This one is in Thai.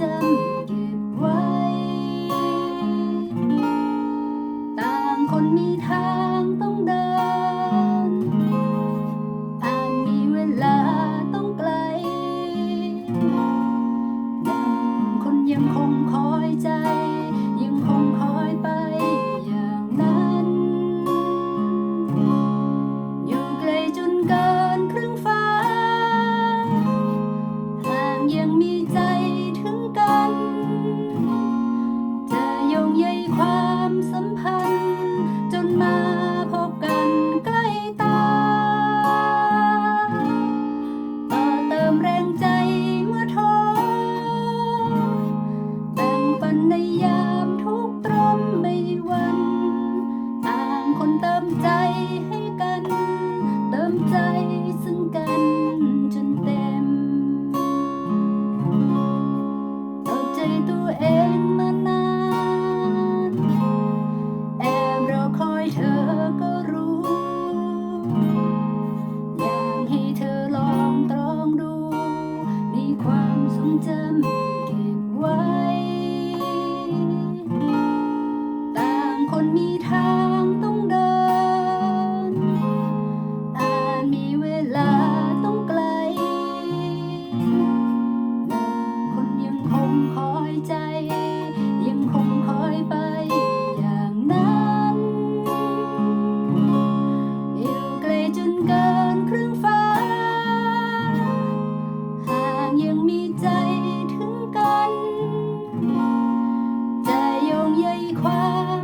จำเก็บไว้ ต่างคนมีทาง แรงใจ autumn. 也一快。